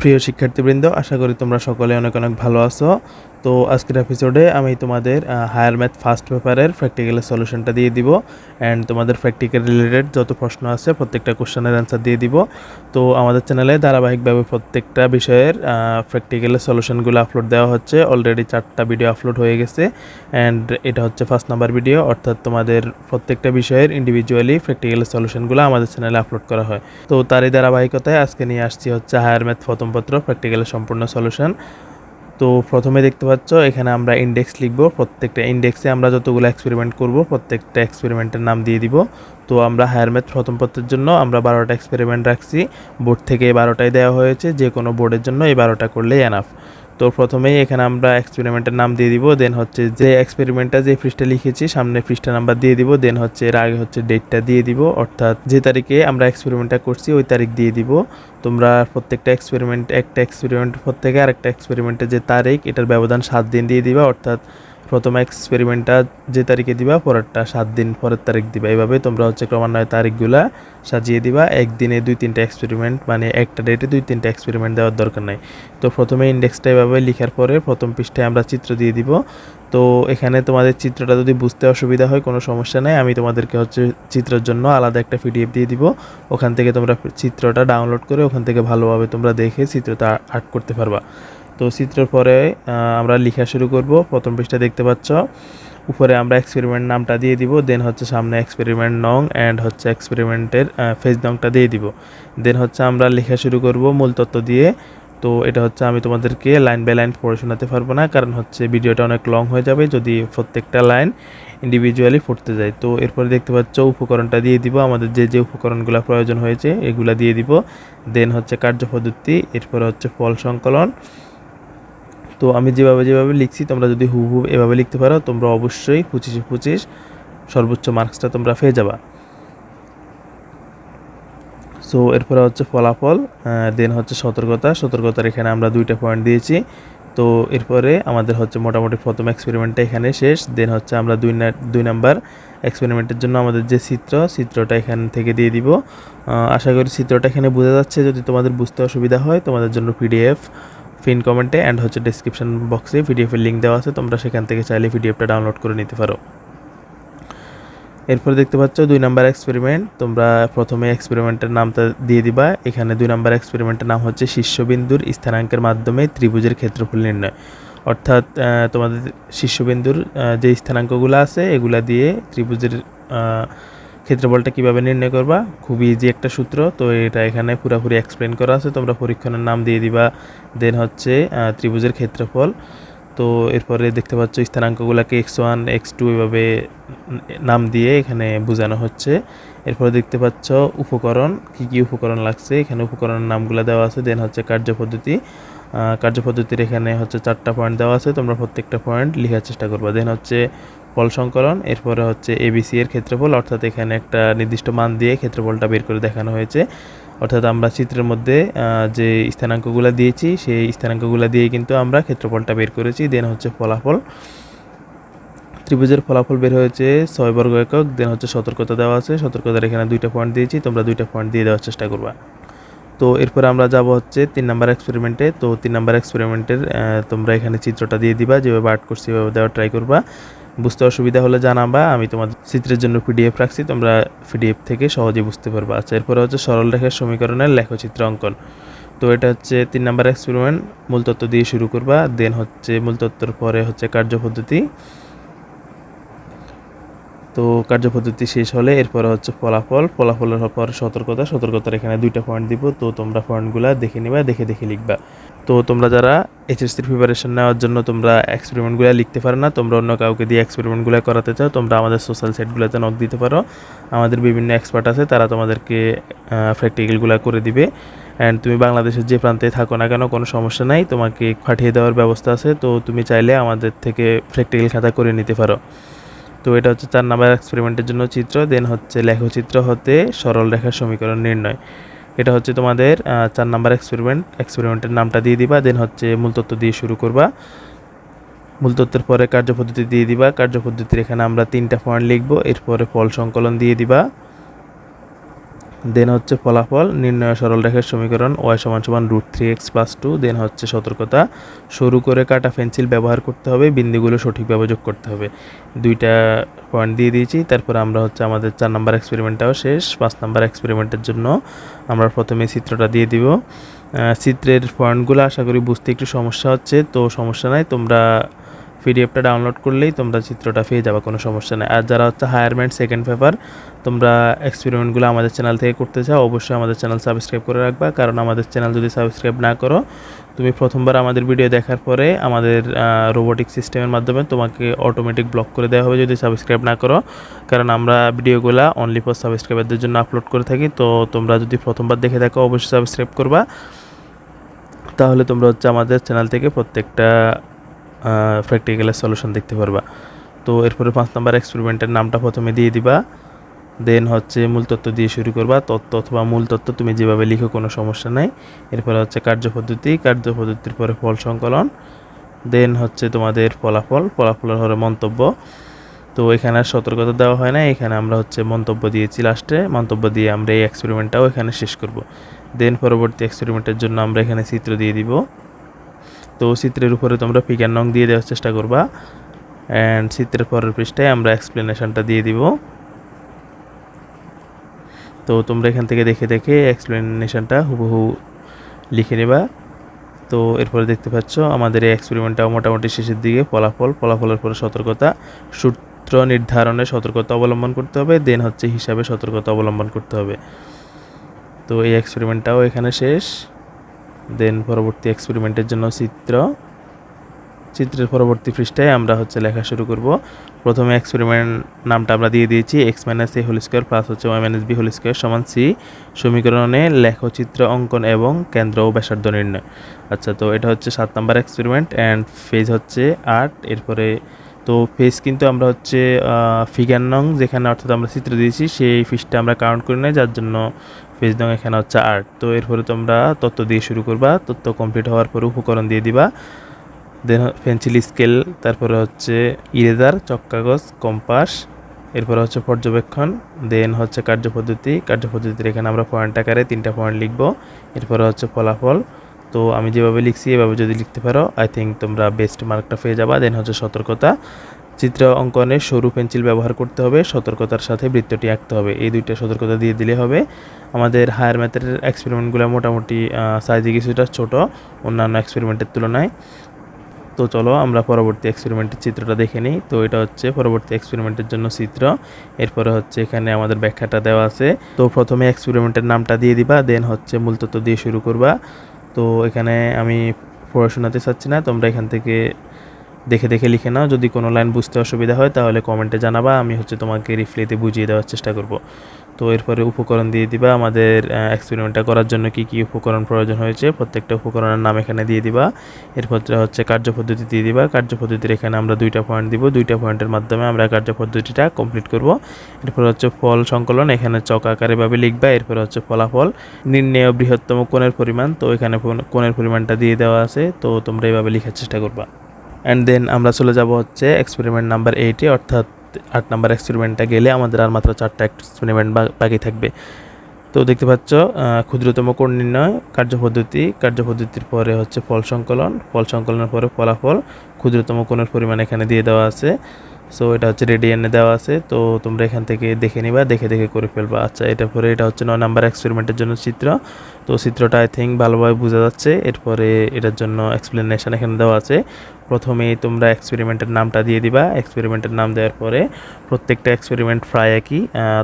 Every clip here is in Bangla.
প্রিয় শিক্ষার্থীবৃন্দ, আশা করি তোমরা সকলে অনেক অনেক ভালো আছো। তো আজকের এপিসোডে আমি তোমাদের হায়ার ম্যাথ ফার্স্ট পেপারের প্র্যাকটিক্যালের সলিউশনটা দিয়ে দিব অ্যান্ড তোমাদের প্র্যাকটিক্যাল রিলেটেড যত প্রশ্ন আছে প্রত্যেকটা কোশ্চেনের অ্যান্সার দিয়ে দিব। তো আমাদের চ্যানেলে ধারাবাহিকভাবে প্রত্যেকটা বিষয়ের প্র্যাকটিক্যালের সলিউশনগুলো আপলোড দেওয়া হচ্ছে। অলরেডি চারটা ভিডিও আপলোড হয়ে গেছে অ্যান্ড এটা হচ্ছে ফার্স্ট নাম্বার ভিডিও অর্থাৎ তোমাদের প্রত্যেকটা বিষয়ের ইন্ডিভিজুয়ালি প্র্যাকটিক্যালের সলিউশনগুলো আমাদের চ্যানেলে আপলোড করা হয়। তো তারই ধারাবাহিকতায় আজকে নিয়ে আসছি হচ্ছে হায়ার ম্যাথ প্রথমপত্র প্র্যাকটিক্যালের সম্পূর্ণ সলিউশন তো প্রথমে দেখতে পাচ্ছ, এখানে আমরা ইন্ডেক্স লিখব। প্রত্যেকটা ইন্ডেক্সে আমরা যতগুলো এক্সপেরিমেন্ট করব, প্রত্যেকটা এক্সপেরিমেন্টের নাম দিয়ে দিব। তো আমরা হায়ার ম্যাথ প্রথম পত্রের জন্য আমরা বারোটা এক্সপেরিমেন্ট রাখছি। বোর্ড থেকে এই বারোটাই দেওয়া হয়েছে যে কোনো বোর্ডের জন্য এই বারোটা করলেই এনাফ তো প্রথমেই এখানে আমরা এক্সপেরিমেন্টের নাম দিয়ে দিব দেন হচ্ছে যে এক্সপেরিমেন্টটা যে পৃষ্ঠা লিখেছি সামনে পৃষ্ঠা নাম্বার দিয়ে দিব দেন হচ্ছে এর আগে হচ্ছে ডেটটা দিয়ে দিব, অর্থাৎ যে তারিখে আমরা এক্সপেরিমেন্টটা করছি ওই তারিখ দিয়ে দিব। তোমরা প্রত্যেকটা এক্সপেরিমেন্ট একটা এক্সপেরিমেন্ট প্রত্যেকে আরেকটা এক্সপেরিমেন্টের যে তারিখ, এটার ব্যবধান সাত দিন দিয়ে দিবা, অর্থাৎ প্রথম এক্সপেরিমেন্টটা যে তারিখে দিবা, পরেরটা সাত দিন পরের তারিখ দিবা। এইভাবে তোমরা হচ্ছে ক্রমান্বয়ে তারিখগুলা সাজিয়ে দিবা। একদিনে দুই তিনটা এক্সপেরিমেন্ট মানে একটা ডেটে দুই তিনটা এক্সপেরিমেন্ট দেওয়ার দরকার নাই। তো প্রথমে ইন্ডেক্সটা এভাবে লিখার পরে প্রথম পৃষ্ঠায় আমরা চিত্র দিয়ে দিব। তো এখানে তোমাদের চিত্রটা যদি বুঝতে অসুবিধা হয়, কোনো সমস্যা নেই। আমি তোমাদেরকে হচ্ছে চিত্রের জন্য আলাদা একটা পিডিএফ দিয়ে দিব। ওখান থেকে তোমরা চিত্রটা ডাউনলোড করে ওখান থেকে ভালোভাবে তোমরা দেখে চিত্রটা আর্ট করতে পারবা। তো চিত্রের পরে আমরা লেখা শুরু করব। প্রথম পৃষ্ঠা দেখতে পাচ্ছ। উপরে আমরা এক্সপেরিমেন্ট নামটা দিয়ে দিব। দেন হচ্ছে সামনে এক্সপেরিমেন্ট নং অ্যান্ড হচ্ছে এক্সপেরিমেন্টের ফেজ নংটা দিয়ে দিব। দেন হচ্ছে আমরা লেখা শুরু করব মূল তত্ত্ব দিয়ে। তো এটা হচ্ছে আমি তোমাদেরকে লাইন বাই লাইন পড়ে শোনাতে পারব না, কারণ হচ্ছে ভিডিওটা অনেক লং হয়ে যাবে যদি প্রত্যেকটা লাইন ইন্ডিভিজুয়ালি পড়তে যায় তো এরপরে দেখতে পাচ্ছ উপকরণটা দিয়ে দিব। আমাদের যে যে উপকরণগুলো প্রয়োজন হয়েছে, এগুলা দিয়ে দিব। দেন হচ্ছে কার্যপদ্ধতি এরপরে হচ্ছে ফল সংকলন তো আমি যেভাবে যেভাবে লিখছি, তোমরা যদি হু হু এভাবে লিখতে পারো, তোমরা অবশ্যই পঁচিশে পঁচিশ সর্বোচ্চ মার্কসটা তোমরা পেয়ে যাবা। সো এরপরে হচ্ছে ফলাফল দেন হচ্ছে সতর্কতা। সতর্কতার এখানে আমরা দুইটা পয়েন্ট দিয়েছি। তো এরপরে আমাদের হচ্ছে মোটামুটি প্রথম এক্সপেরিমেন্টটা এখানে শেষ। দেন হচ্ছে আমরা দুই দুই নাম্বার এক্সপেরিমেন্টের জন্য আমাদের যে চিত্র, চিত্রটা এখান থেকে দিয়ে দিব। আশা করি চিত্রটা এখানে বোঝা যাচ্ছে। যদি তোমাদের বুঝতে অসুবিধা হয়, তোমাদের জন্য পিডিএফ ফিন কমেন্টে অ্যান্ড হচ্ছে ডিসক্রিপশন বক্সে পিডিএফের লিঙ্ক দেওয়া আছে, তোমরা সেখান থেকে চাইলে পিডিএফটা ডাউনলোড করে নিতে পারো। এরপর দেখতে পাচ্ছ দুই নাম্বার এক্সপেরিমেন্ট তোমরা প্রথমে এক্সপেরিমেন্টের নামটা দিয়ে দিবা। এখানে দুই নাম্বার এক্সপেরিমেন্টের নাম হচ্ছে শীর্ষবিন্দুর স্থানাঙ্কের মাধ্যমে ত্রিভুজের ক্ষেত্রফল নির্ণয়। অর্থাৎ তোমাদের শীর্ষবিন্দুর যে স্থানাঙ্কগুলো আছে, এগুলা দিয়ে ত্রিভুজের ক্ষেত্রফলটা কীভাবে নির্ণয় করবা? খুবই ইজি একটা সূত্র। তো এটা এখানে পুরোপুরি এক্সপ্লেন করা আছে। তোমরা পরীক্ষণের নাম দিয়ে দিবা। দেন হচ্ছে ত্রিভুজের ক্ষেত্রফল। তো এরপরে দেখতে পাচ্ছ স্থানাঙ্কগুলোকে এক্স ওয়ান এক্স টু এভাবে নাম দিয়ে এখানে বোঝানো হচ্ছে। এরপরে দেখতে পাচ্ছ উপকরণ, কি কি উপকরণ লাগছে? এখানে উপকরণের নামগুলো দেওয়া আছে। দেন হচ্ছে কার্যপদ্ধতি কার্যপদ্ধতির এখানে হচ্ছে চারটা পয়েন্ট দেওয়া আছে। তোমরা প্রত্যেকটা পয়েন্ট লেখার চেষ্টা করবা। দেন হচ্ছে ফল সংকলন, এরপরে হচ্ছে এবিসি এর ক্ষেত্রফল, অর্থাৎ এখানে একটা নির্দিষ্ট মান দিয়ে ক্ষেত্রফলটা বের করে দেখানো হয়েছে। অর্থাৎ আমরা চিত্রের মধ্যে যে স্থানাঙ্কগুলো দিয়েছি, সেই স্থানাঙ্কগুলো দিয়ে কিন্তু আমরা ক্ষেত্রফলটা বের করেছি। দেন হচ্ছে ফলাফল। ত্রিভুজের ফলাফল বের হয়েছে ছয় বর্গ একক দেন হচ্ছে সতর্কতা দেওয়া আছে। সতর্কতার এখানে দুইটা পয়েন্ট দিয়েছি, তোমরা দুইটা পয়েন্ট দিয়ে দেওয়ার চেষ্টা করবা। তো এরপর আমরা যাব হচ্ছে তিন নাম্বার এক্সপেরিমেন্টে তো তিন নাম্বার এক্সপেরিমেন্টের তোমরা এখানে চিত্রটা দিয়ে দিবা, যেভাবে আর্ট করছি সেভাবে দেওয়ার ট্রাই করবা। বুঝতে অসুবিধা হলে জানাবা, আমি তোমাদের চিত্রের জন্য পিডিএফ রাখছি, তোমরা পিডিএফ থেকে সহজে বুঝতে পারবা। আচ্ছা এরপরে হচ্ছে সরল রেখার সমীকরণের লেখচিত্র অঙ্কন। তো এটা হচ্ছে তিন নাম্বার এক্সপেরিমেন্ট মূলতত্ত্ব দিয়ে শুরু করবা দেন হচ্ছে মূলতত্ত্বর পরে হচ্ছে কার্যপদ্ধতি তো কার্যপদ্ধতি শেষ হলে এরপরে হচ্ছে ফলাফল, ফলাফলের পর সতর্কতা, সতর্কতার এখানে দুইটা পয়েন্ট দিব, তো তোমরা পয়েন্টগুলো দেখে নিবা, দেখে দেখে লিখবা। তো তোমরা যারা এইচএসসির প্রিপারেশন নেওয়ার জন্য তোমরা এক্সপেরিমেন্টগুলো লিখতে পারো না, তোমরা অন্য কাউকে দিয়ে এক্সপেরিমেন্টগুলো করাতে চাও, তোমরা আমাদের সোশ্যাল সাইটগুলোতে নক দিতে পারো। আমাদের বিভিন্ন এক্সপার্ট আছে, তারা তোমাদেরকে প্র্যাকটিক্যালগুলো করে দিবে। অ্যান্ড তুমি বাংলাদেশের যে প্রান্তে থাকো না কেন, কোনো সমস্যা নাই, তোমাকে পাঠিয়ে দেওয়ার ব্যবস্থা আছে। তো তুমি চাইলে আমাদের থেকে প্র্যাকটিক্যাল খাতা করে নিতে পারো। তো এটা হচ্ছে চার নাম্বার এক্সপেরিমেন্টের জন্য চিত্র দেন হচ্ছে লেখচিত্র হতে সরল রেখার সমীকরণ নির্ণয়। এটা হচ্ছে তোমাদের চার নাম্বার এক্সপেরিমেন্ট এক্সপেরিমেন্টের নামটা দিয়ে দিবা দেন হচ্ছে মূলতত্ত্ব দিয়ে শুরু করবা। মূল তত্ত্বের পরে কার্যপদ্ধতি দিয়ে দিবা। কার্যপদ্ধতির এখানে আমরা তিনটা পয়েন্ট লিখব। এরপরে ফল সংকলন দিয়ে দিবা। দেন হচ্ছে ফলাফল, নির্ণয় সরল রেখার সমীকরণ ওয়াই সমান সমান root three X plus two then হচ্ছে সতর্কতা। সরু করে কাটা পেন্সিল ব্যবহার করতে হবে, বিন্দুগুলো সঠিকভাবে যোগ করতে হবে। দুইটা পয়েন্ট দিয়ে দিয়েছি, তারপর আমরা হচ্ছে আমাদের চার নাম্বার এক্সপেরিমেন্টটাও শেষ, পাঁচ নাম্বার এক্সপেরিমেন্টের জন্য আমরা প্রথমে চিত্রটা দিয়ে দিব। চিত্রের পয়েন্টগুলো আশা করি বুঝতে একটু সমস্যা হচ্ছে, তো সমস্যা নাই, তোমরা পিডিএফটা ডাউনলোড করলেই তোমরা চিত্রটা পেয়ে যাবে, কোনো সমস্যা নেই। আর যারা হচ্ছে হায়ারমেন্ট সেকেন্ড পেপার তোমরা এক্সপেরিমেন্টগুলো আমাদের চ্যানেল থেকে করতে চাও, অবশ্যই আমাদের চ্যানেল সাবস্ক্রাইব করে রাখবা। কারণ আমাদের চ্যানেল যদি সাবস্ক্রাইব না করো, তুমি প্রথমবার আমাদের ভিডিও দেখার পরে আমাদের রোবোটিক সিস্টেমের মাধ্যমে তোমাকে অটোমেটিক ব্লক করে দেওয়া হবে যদি সাবস্ক্রাইব না করো। কারণ আমরা ভিডিওগুলো অনলি ফর সাবস্ক্রাইবারদের জন্য আপলোড করে থাকি। তো তোমরা যদি প্রথমবার দেখে থাকো, অবশ্যই সাবস্ক্রাইব করবা। তাহলে তোমরা হচ্ছে আমাদের চ্যানেল থেকে প্রত্যেকটা প্র্যাকটিক্যালের সলিউশন দেখতে পারবা। তো এরপরে পাঁচ নাম্বার এক্সপেরিমেন্টের নামটা প্রথমে দিয়ে দিবা। দেন হচ্ছে মূল তত্ত্ব দিয়ে শুরু করবা। তত্ত্ব অথবা মূল তত্ত্ব তুমি যেভাবে লিখো কোনো সমস্যা নাই। এরপরে হচ্ছে কার্যপদ্ধতি কার্যপদ্ধতির পরে ফল সংকলন। দেন হচ্ছে তোমাদের ফলাফল, ফলাফলের হলো মন্তব্য। তো এখানে আর সতর্কতা দেওয়া হয় না এখানে আমরা হচ্ছে মন্তব্য দিয়েছি লাস্টে মন্তব্য দিয়ে আমরা এই এক্সপেরিমেন্টটাও এখানে শেষ করব। দেন পরবর্তী এক্সপেরিমেন্টের জন্য আমরা এখানে চিত্র দিয়ে দিব। তো চিত্রের উপরে তোমরা ফিগার নং দিয়ে দেওয়ার চেষ্টা করবা। অ্যান্ড চিত্রের পরের পৃষ্ঠায় আমরা এক্সপ্লেনেশনটা দিয়ে দিব। তো তোমরা এখান থেকে দেখে দেখে এক্সপ্লেনেশনটা হুবহু লিখে নেবা। তো এরপরে দেখতে পাচ্ছ, আমাদের এই এক্সপেরিমেন্টটাও মোটামুটি শেষের দিকে ফলাফল। ফলাফলের পরে সতর্কতা, সূত্র নির্ধারণে সতর্কতা অবলম্বন করতে হবে দেন হচ্ছে হিসাবে সতর্কতা অবলম্বন করতে হবে। তো এই এক্সপেরিমেন্টটাও এখানে শেষ। দেন পরবর্তী এক্সপেরিমেন্টের জন্য চিত্র। চিত্রের পরবর্তী পৃষ্ঠায় আমরা হচ্ছে লেখা শুরু করব। প্রথমে এক্সপেরিমেন্ট নামটা আমরা দিয়ে দিয়েছি X minus A whole square plus হচ্ছে Y minus B whole square সমান সি সমীকরণে লেখচিত্র অঙ্কন এবং কেন্দ্র ও ব্যাসার্ধ নির্ণয়। আচ্ছা তো এটা হচ্ছে সাত নাম্বার এক্সপেরিমেন্ট অ্যান্ড ফেজ হচ্ছে আট। এরপরে তো ফেজ কিন্তু আমরা হচ্ছে ফিগার নং যেখানে অর্থাৎ আমরা চিত্র দিয়েছি, সেই ফিসটা আমরা কাউন্ট করে নেই, যার জন্য পেজ নং এখানে হচ্ছে আর্ট তো এরপরে তোমরা তথ্য দিয়ে শুরু করবা তথ্য কমপ্লিট হওয়ার পরে উপকরণ দিয়ে দিবা। দেন পেন্সিল স্কেল তারপরে হচ্ছে ইরেজার চক কাগজ কম্পাস এরপরে হচ্ছে পর্যবেক্ষণ দেন হচ্ছে কার্যপদ্ধতি কার্যপদ্ধতির এখানে আমরা পয়েন্ট আকারে তিনটা পয়েন্ট লিখব, এরপরে হচ্ছে ফলাফল। তো আমি যেভাবে লিখছি, এভাবে যদি লিখতে পারো আই থিঙ্ক তোমরা বেস্ট মার্কটা পেয়ে যাবা। দেন হচ্ছে সতর্কতা। চিত্র অঙ্কনে সরু পেন্সিল ব্যবহার করতে হবে, সতর্কতার সাথে বৃত্তটি আঁকতে হবে। এই দুইটা সতর্কতা দিয়ে দিলে হবে। আমাদের হায়ার ম্যাথের এক্সপেরিমেন্টগুলো মোটামুটি সাইজে কিছুটা ছোট, অন্যান্য এক্সপেরিমেন্টের তুলনায়। তো চলো আমরা পরবর্তী এক্সপেরিমেন্টের চিত্রটা দেখে নিই। তো এটা হচ্ছে পরবর্তী এক্সপেরিমেন্টের জন্য চিত্র। এরপরে হচ্ছে এখানে আমাদের ব্যাখ্যাটা দেওয়া আছে। তো প্রথমে এক্সপেরিমেন্টের নামটা দিয়ে দিবা দেন হচ্ছে মূল তত্ত্ব দিয়ে শুরু করবা। তো এখানে আমি পড়াশোনাতে চাচ্ছি না, তোমরা এখান থেকে দেখে দেখে লিখে নাও। যদি কোনো লাইন বুঝতে অসুবিধা হয়, তাহলে কমেন্টে জানাবা, আমি হচ্ছে তোমাকে রিফ্লেতে বুঝিয়ে দেওয়ার চেষ্টা করব। তো এরপরে উপকরণ দিয়ে দিবা আমাদের এক্সপেরিমেন্টটা করার জন্য কি কি উপকরণ প্রয়োজন হয়েছে, প্রত্যেকটা উপকরণের নাম এখানে দিয়ে দিবা। এরপর হচ্ছে কার্যপদ্ধতি দিয়ে দিবা। কার্যপদ্ধতির এখানে আমরা দুইটা পয়েন্ট দিব। দুইটা পয়েন্টের মাধ্যমে আমরা কার্যপদ্ধতিটা কমপ্লিট করব। এরপর হচ্ছে ফল সংকলন, এখানে চক আকারে ভাবে লিখবা। এরপর হচ্ছে ফলাফল। নির্ণয় বৃহত্তম কোণের পরিমাণ, তো এখানে কোণ- কোণের পরিমাণটা দিয়ে দেওয়া আছে, তো তোমরা এভাবে লেখার চেষ্টা করবা। অ্যান্ড দেন আমরা চলে যাব হচ্ছে এক্সপেরিমেন্ট নাম্বার এইটে অর্থাৎ আট নাম্বার এক্সপেরিমেন্টটা গেলে আমাদের আর মাত্র চারটা এক্সপেরিমেন্ট বাকি থাকবে। তো দেখতে পাচ্ছ ক্ষুদ্রতম কোণ নির্ণয়, কার্যপদ্ধতি, কার্যপদ্ধতির পরে হচ্ছে ফল সংকলন। ফল সংকলনের পরে ফলাফল, ক্ষুদ্রতম কোণের পরিমাণ এখানে দিয়ে দেওয়া আছে। সো এটা হচ্ছে রেডিয়ানে দেওয়া আছে। তো তোমরা এখান থেকে দেখে নিবা, দেখে দেখে করে ফেলবা। আচ্ছা এটা পরে, এটা হচ্ছে নয় নাম্বার এক্সপেরিমেন্টের জন্য চিত্র। তো চিত্রটা আই থিঙ্ক ভালোভাবে বোঝা যাচ্ছে। এরপরে এটার জন্য এক্সপ্লেনেশন এখানে দেওয়া আছে। প্রথমে তোমরা এক্সপেরিমেন্টের নামটা দিয়ে দিবা। এক্সপেরিমেন্টের নাম দেওয়ার পরে প্রত্যেকটা এক্সপেরিমেন্ট প্রায় একই।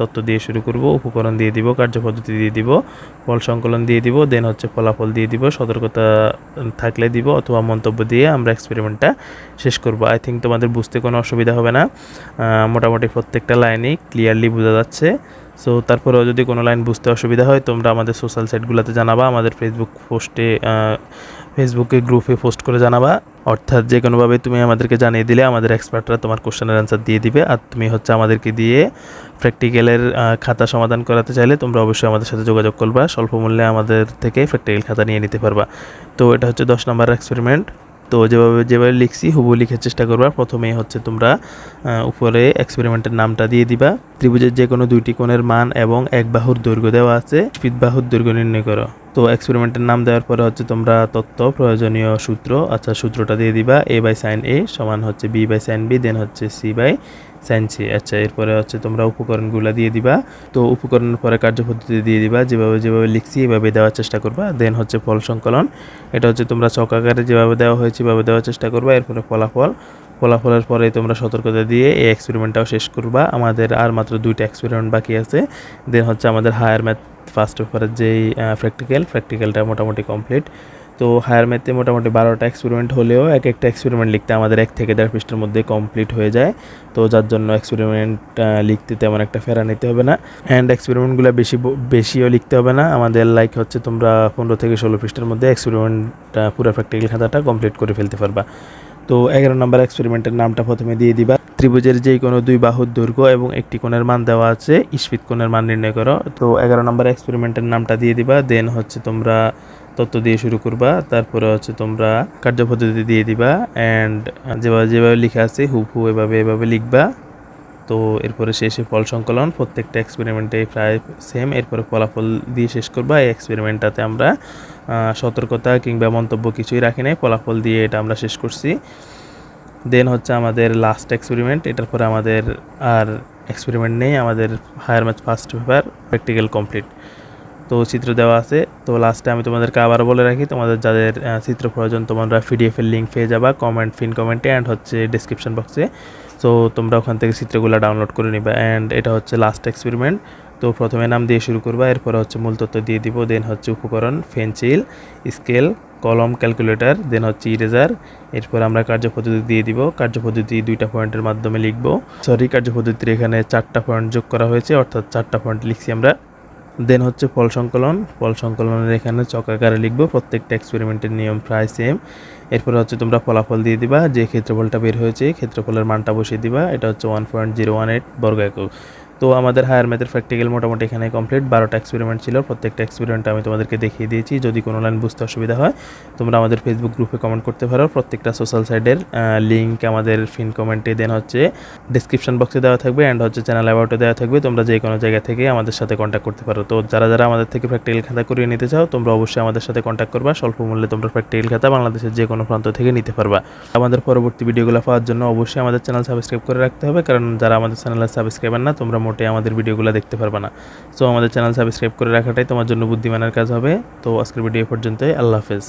তথ্য দিয়ে শুরু করব, উপকরণ দিয়ে দিব কার্যপদ্ধতি দিয়ে দিব ফল সংকলন দিয়ে দিব দেন হচ্ছে ফলাফল দিয়ে দিব, সতর্কতা থাকলে দিব অথবা মন্তব্য দিয়ে আমরা এক্সপেরিমেন্টটা শেষ করব। আই থিঙ্ক তোমাদের বুঝতে কোনো অসুবিধা হবে না। মোটামুটি প্রত্যেকটা লাইনই ক্লিয়ারলি বোঝা যাচ্ছে। সো তারপরেও যদি কোনো লাইন বুঝতে অসুবিধা হয়, তোমরা আমাদের সোশ্যাল সাইটগুলোতে জানাবা, আমাদের ফেসবুক পোস্টে ফেসবুকে গ্রুপে পোস্ট করে জানাবা। অর্থাৎ যে কোনোভাবে তুমি আমাদেরকে জানিয়ে দিলে, আমাদের এক্সপার্টরা তোমার কোশ্চেনের অ্যান্সার দিয়ে দিবে। আর তুমি হচ্ছে আমাদেরকে দিয়ে প্র্যাকটিক্যালের খাতা সমাধান করাতে চাইলে তোমরা অবশ্যই আমাদের সাথে যোগাযোগ করবা। স্বল্প মূল্যে আমাদের থেকে প্র্যাকটিক্যাল খাতা নিয়ে নিতে পারবা। তো এটা হচ্ছে দশ নম্বর এক্সপেরিমেন্ট তো যেভাবে যেভাবে লিখছি হুবু লিখার চেষ্টা করবা। প্রথমেই হচ্ছে তোমরা উপরে এক্সপেরিমেন্টের নামটা দিয়ে দিবা। ত্রিভুজের যে কোনো দুইটি কোণের মান এবং এক বাহুর দৈর্ঘ্য দেওয়া আছে। স্পিদ বাহুর দৈর্ঘ্য নির্ণয় করো। তো এক্সপেরিমেন্টের নাম দেওয়ার পরে হচ্ছে তোমরা তত্ত্ব, প্রয়োজনীয় সূত্র আচ্ছা সূত্রটা দিয়ে দিবা। এ বাই সাইন এ সমান হচ্ছে B by sine B then হচ্ছে সি বাই সি আচ্ছা এরপরে হচ্ছে তোমরা উপকরণগুলো দিয়ে দিবা। তো উপকরণের পরে কার্যপদ্ধতি দিয়ে দিবা, যেভাবে যেভাবে লিখছি এভাবে দেওয়ার চেষ্টা করবা। দেন হচ্ছে ফল সংকলন। এটা হচ্ছে তোমরা চক আকারে যেভাবে দেওয়া হয়েছে এভাবে দেওয়ার চেষ্টা করবা। এরপরে ফলাফল। ফলাফলের পরে তোমরা সতর্কতা দিয়ে এই এক্সপেরিমেন্টটাও শেষ করবা। আমাদের আর মাত্র দুইটা এক্সপেরিমেন্ট বাকি আছে। দেন হচ্ছে আমাদের হায়ার ম্যাথ ফার্স্ট পেপারের যেই প্র্যাকটিক্যাল প্র্যাকটিক্যালটা মোটামুটি কমপ্লিট তো হায়ার ম্যাথে মোটামুটি বারোটা এক্সপেরিমেন্ট হলেও এক একটা এক্সপেরিমেন্ট লিখতে আমাদের এক থেকে দেড় পৃষ্ঠের মধ্যে কমপ্লিট হয়ে যায়। তো যার জন্য এক্সপেরিমেন্ট লিখতে তেমন একটা ফেরা নিতে হবে না। অ্যান্ড এক্সপেরিমেন্টগুলো বেশি বেশিও লিখতে হবে না। আমাদের লাইক হচ্ছে তোমরা পনেরো থেকে ষোলো পৃষ্ঠের মধ্যে এক্সপেরিমেন্টটা পুরো প্র্যাকটিক্যাল খাতাটা কমপ্লিট করে ফেলতে পারবা। তো এগারো নম্বর এক্সপেরিমেন্টের নামটা প্রথমে দিয়ে দিবা। ত্রিভুজের যে কোনো দুই বাহুর দৈর্ঘ্য এবং একটি কোণের মান দেওয়া আছে ইস্পিত কোণের মান নির্ণয় করো। তো এগারো নম্বর এক্সপেরিমেন্টের নামটা দিয়ে দিবা দেন হচ্ছে তোমরা তত্ত্ব দিয়ে শুরু করবা, তারপরে হচ্ছে তোমরা কার্যপদ্ধতি দিয়ে দিবা অ্যান্ড যেভাবে যেভাবে লিখা আছে হুবহু এভাবে এভাবে লিখবা। তো এরপরে শেষে ফল সংকলন, প্রত্যেকটা এক্সপেরিমেন্টে প্রায় সেম এরপরে ফলাফল দিয়ে শেষ করব। এই এক্সপেরিমেন্টটাতে আমরা সতর্কতা কিংবা মন্তব্য কিছুই রাখি নাই। ফলাফল দিয়ে এটা আমরা শেষ করছি। দেন হচ্ছে আমাদের লাস্ট এক্সপেরিমেন্ট এটার পরে আমাদের আর এক্সপেরিমেন্ট নেই। আমাদের higher math first paper practical complete তো চিত্র দেওয়া আছে। তো লাস্টে আমি তোমাদেরকে আবার বলে রাখি, তোমাদের যাদের চিত্র প্রয়োজন তোমরা পিডিএফ এর লিঙ্ক পেয়ে যাবা কমেন্ট ফিন কমেন্টে অ্যান্ড হচ্ছে ডিসক্রিপশন বক্সে তো তোমরা ওখান থেকে চিত্রগুলো ডাউনলোড করে নিবা অ্যান্ড এটা হচ্ছে লাস্ট এক্সপেরিমেন্ট তো প্রথমে নাম দিয়ে শুরু করবা, এরপরে হচ্ছে মূল তথ্য দিয়ে দিব দেন হচ্ছে উপকরণ পেন্সিল স্কেল কলম ক্যালকুলেটর দেন হচ্ছে ইরেজার এরপর আমরা কার্যপদ্ধতি দিয়ে দিব কার্যপদ্ধতি দুইটা পয়েন্টের মাধ্যমে লিখব। সরি কার্যপদ্ধতির এখানে চারটা পয়েন্ট যোগ করা হয়েছে, অর্থাৎ চারটা পয়েন্ট লিখছি আমরা। দেন হচ্ছে ফল সংকলন। ফল সংকলনের এখানে চকাকারে লিখব, প্রত্যেকটা এক্সপেরিমেন্টের নিয়ম প্রায় সেম এরপরে হচ্ছে তোমরা ফলাফল দিয়ে দিবা, যে ক্ষেত্রফলটা বের হয়েছে, ক্ষেত্রফলের মানটা বসিয়ে দিবা। এটা হচ্ছে one point zero one eight বর্গ একক। তো আমাদের হায়ার ম্যাথের প্র্যাকটিক্যাল মোটামুটি এখানে কমপ্লিট বারোটা এক্সপেরিমেন্ট ছিল, প্রত্যেকটা এক্সপেরিমেন্ট আমি তোমাদেরকে দেখিয়ে দিয়েছি। যদি কোনো লাইন বুঝতে অসুবিধা হয়, তোমরা আমাদের ফেসবুক গ্রুপে কমেন্ট করতে পারো। প্রত্যেকটা সোশ্যাল সাইডের লিঙ্ক আমাদের ফিন কমেন্টে দেন হচ্ছে ডিসক্রিপশন বক্সে দেওয়া থাকবে অ্যান্ড হচ্ছে চ্যানেল অ্যাবাউটে দেওয়া থাকবে। তোমরা যে কোনো জায়গা থেকে আমাদের সাথে কন্ট্যাক্ট করতে পারো। তো যারা যারা আমাদের থেকে প্র্যাকটিক্যাল খাতা করিয়ে নিতে চাও, তোমরা অবশ্যই আমাদের সাথে কন্ট্যাক্ট করবা। স্বল্প মূল্যে তোমরা প্র্যাকটিক্যাল খাতা বাংলাদেশের যে কোনো প্রান্ত থেকে নিতে পারবা। আমাদের পরবর্তী ভিডিওগুলো পাওয়ার জন্য অবশ্যই আমাদের চ্যানেল সাবস্ক্রাইব করে রাখতে হবে। কারণ যারা আমাদের চ্যানেলের সাবস্ক্রাইবার না, তোমরা মোটে আমাদের ভিডিওগুলো দেখতে পারবে না। সো আমাদের চ্যানেল সাবস্ক্রাইব করে রাখাটাই তোমার জন্য বুদ্ধিমানের কাজ হবে। তো, আজকের ভিডিও পর্যন্ত পর্যন্তই। আল্লাহ হাফেজ।